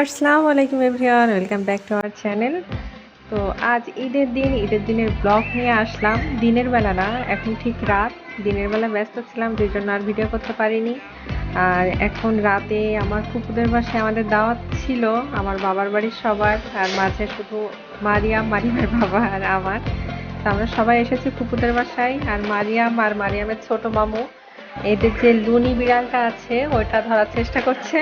আসসালামু আলাইকুম everyone, welcome back to our channel. তো আজ ঈদের দিন, ঈদের দিনের ব্লগ নিয়ে আসলাম। দিনের বেলা না, এখন ঠিক রাত। দিনের বেলা ব্যস্ত ছিলাম, যে জন্য আর ভিডিও করতে পারিনি। আর এখন রাতে আমার ফুপুদের বাসায় আমাদের দাওয়াত ছিল, আমার বাবার বাড়ির সবার, আর মাঝে শুধু মারিয়াম, মারিয়ামের বাবা আর আমার। তো আমরা সবাই এসেছি ফুপুদের বাসায়, আর মারিয়াম আর মারিয়ামের ছোট মামু, এদের যে লুনি বিড়ালটা আছে, ওইটা ধরার চেষ্টা করছে।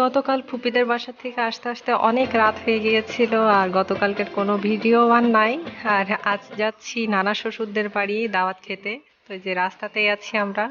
গতকাল ফুপিদের বাসা থেকে আসতে আসতে অনেক রাত হয়ে গিয়েছিল আর গতকালকের কোনো ভিডিও আর নাই। আর আজ যাচ্ছি নানা শ্বশুরদের বাড়ি দাওয়াত খেতে। তো যে রাস্তাতেই আছি আমরা।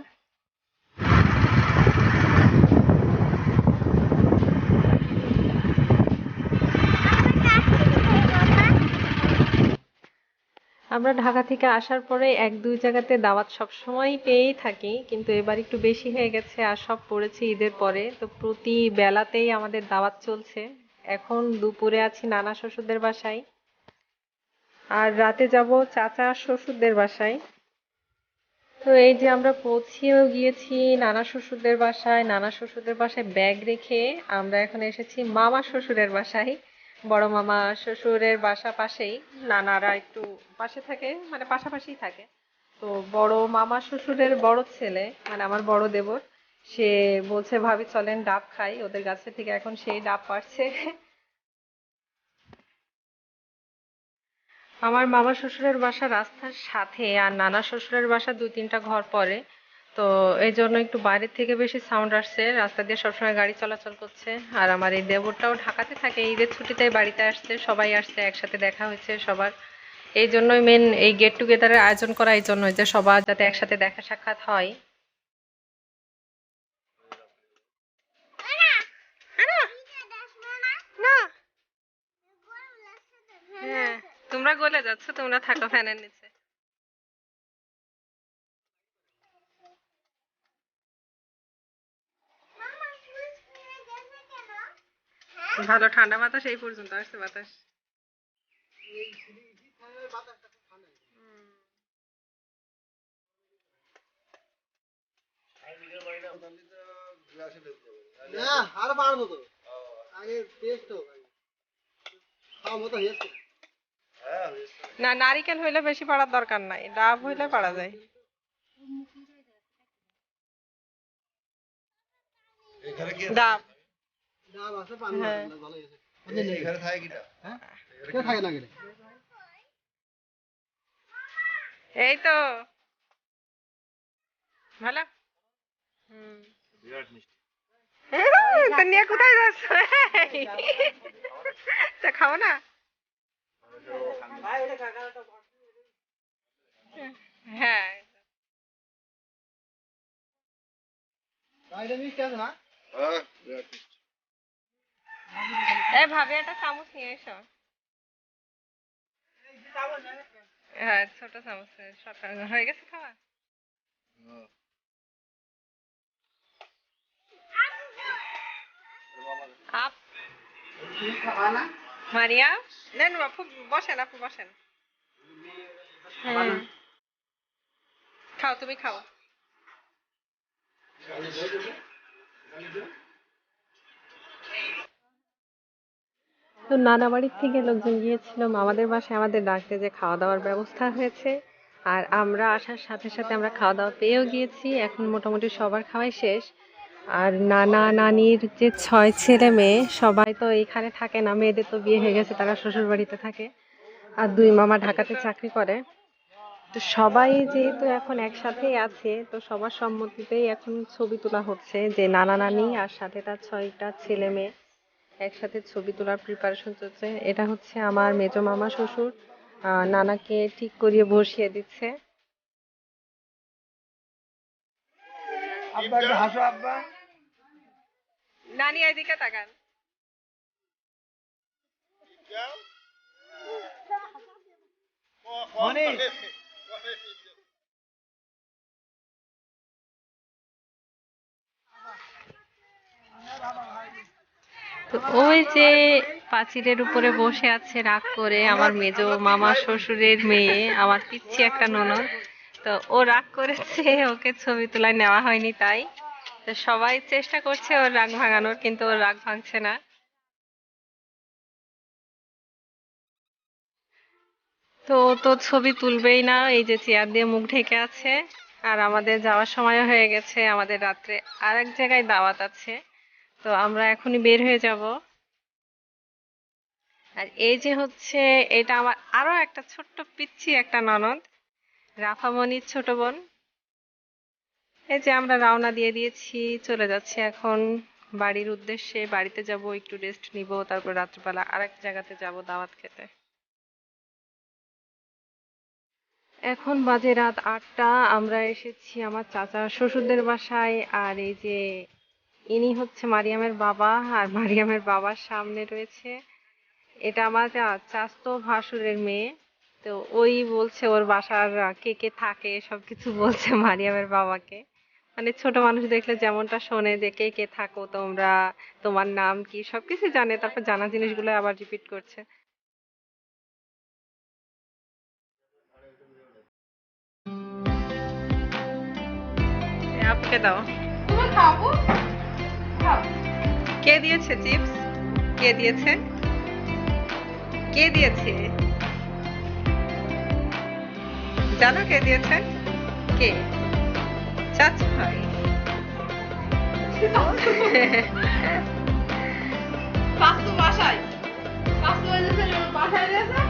আমরা ঢাকা থেকে আসার পরে এক, দুই জায়গাতে দাওয়াত সবসময়ই পেয়েই থাকি, কিন্তু এবার একটু বেশি হয়ে গেছে আর সব পড়েছে ঈদের পরে। তো প্রতি বেলাতেই আমাদের দাওয়াত চলছে। এখন দুপুরে আছি নানা শ্বশুরদের বাসায়। আর রাতে যাব চাচা শ্বশুরদের বাসায়। তো এই যে আমরা পৌঁছেও গিয়েছি নানা শ্বশুরদের বাসায়, নানা শ্বশুরদের বাসায় ব্যাগ রেখে আমরা এখন এসেছি মামা শ্বশুরের বাসায়। বড় মামা শ্বশুরের বাসা পাশেই, নানারা একটু পাশে থাকে মানে পাশাপাশিই থাকে। তো বড় মামা শ্বশুরের বড় ছেলে মানে আমার বড় দেবর, সে বলছে, ভাবি, চলেন, ডাব খাই। ওদের গাছে থেকে এখন সেই ডাব পাড়ছে আমার মামা শ্বশুরের বাসা রাস্তার সাথে আর নানা শ্বশুরের বাসা দুই তিনটা ঘর পরে। তো এই জন্য একটু বাইরের থেকে বেশি সাউন্ড আসছে। রাস্তা দিয়ে সবসময় গাড়ি চলাচল করছে। আর আমার এই দেবরটাও ঢাকাতে থাকে ঈদের ছুটিতে বাড়িতে আসছে, সবাই আসছে, একসাথে দেখা হয়েছে সবার। এই জন্যই মেন এই গেট টুগেদারের আয়োজন করা এই জন্য যে সবার যাতে একসাথে দেখা সাক্ষাৎ হয়। হ্যাঁ তোমরা গলে যাচ্ছ, তোমরা থাকো ফ্যানের নিচে। ভালো ঠান্ডা বাতাস এই পর্যন্ত আসছে বাতাস। না আর পারব তো। আগে টেস্ট হোক খাওয়া মতো হয়েছে না নারিকেল হইলে বেশি পাড়ার দরকার নাই ডাব হইলে পাড়া যায়। ডাব। এই তো। ভালো? হুম। তা নিয়ে কোথায় যাচ্ছ? তা খাও না? হ্যাঁ। মিষ্টি আছে না? এই ভাবি একটা চামচ নিয়ে এসো। হ্যাঁ ছোট চামচ হয়ে গেছে খাওয়া? আপ। মারিয়া? নেন আপু বসেন আপু বসেন। খাও তুমি খাও। তো নানা বাড়ির থেকে লোকজন গিয়েছিল আমাদের বাসায় আমাদের ডাকতে যে খাওয়া দাওয়ার ব্যবস্থা হয়েছে। আর আমরা আসার সাথে সাথে আমরা খাওয়া দাওয়া পেয়েও গিয়েছি, এখন মোটামুটি সবার খাওয়াই শেষ। আর নানা নানির যে ছয় ছেলে মেয়ে, সবাই তো এখানে থাকে না, মেয়েদের তো বিয়ে হয়ে গেছে, তারা শ্বশুর বাড়িতে থাকে। আর দুই মামা ঢাকাতে চাকরি করে। তো সবাই যেহেতু এখন একসাথেই আছে, তো সবার সম্মতিতেই এখন ছবি তোলা হচ্ছে যে নানা নানি আর সাথে তার ছয়টা ছেলে মেয়ে। একসাথে ছবি তোলার প্রিপারেশন চলছে। এটা হচ্ছে আমার মেজো মামা শ্বশুর। আহ, নানাকে ঠিক করিয়ে বসিয়ে দিচ্ছে। আব্বা একটু হাসো আব্বা। নানি এদিকে তাকান বাবা ভাই তো ওই যে পাঁচিলের উপরে বসে আছে রাগ করে আমার মেজ মামা শ্বশুরের মেয়ে, আমার পিচ্ছি একটা ননদ। তো ও রাগ করেছে, ওকে ছবি তোলায় নেওয়া হয়নি তাই। তো সবাই চেষ্টা করছে ওর রাগ ভাঙানোর, কিন্তু ওর রাগ ভাঙছে না। তো তো ছবি তুলবেই না, এই যে চেয়ার দিয়ে মুখ ঢেকে আছে। আর আমাদের যাওয়ার সময় হয়ে গেছে, আমাদের রাত্রে আর এক জায়গায় দাওয়াত আছে। তো আমরা এখনই বের হয়ে যাব। আর এই যে হচ্ছে, এটা আমার আরও একটা ছোট্ট পিচ্ছি একটা ননদ রাফামণির ছোট বোন। এই যে আমরা রওনা দিয়ে দিয়েছি, চলে যাচ্ছি এখন বাড়ির উদ্দেশ্যে। বাড়িতে যাব, একটু রেস্ট নিব, তারপর রাত্রিবেলা আরেক জায়গাতে যাব দাওয়াত খেতে। এখন বাজে রাত আটটা, আমরা এসেছি আমার চাচা শ্বশুরদের বাসায়। আর এই যে ইনি হচ্ছে মারিয়ামের বাবা আর মারিয়ামের বাবার সামনে রয়েছে এটা আমার চা- চাচাতো ভাসুরের মেয়ে। তো ওই বলছে ওর বাসার কে কে থাকে সবকিছু বলছে মারিয়ামের বাবাকে। মানে ছোট মানুষ দেখলে যেমনটা শোনে যে কে কে থাকো তোমরা তোমার নাম কি সবকিছু জানে তারপর জানা জিনিসগুলো আবার রিপিট করছে। আপুকে দাও। তুমি খাব খাও কে দিয়েছে চিপস কে দিয়েছে? কে দিয়েছে? জানো কে দিয়েছে? কে? চাচু ভাই। পাঁচশো বাসায়। পাঁচশো বাসায় গেছে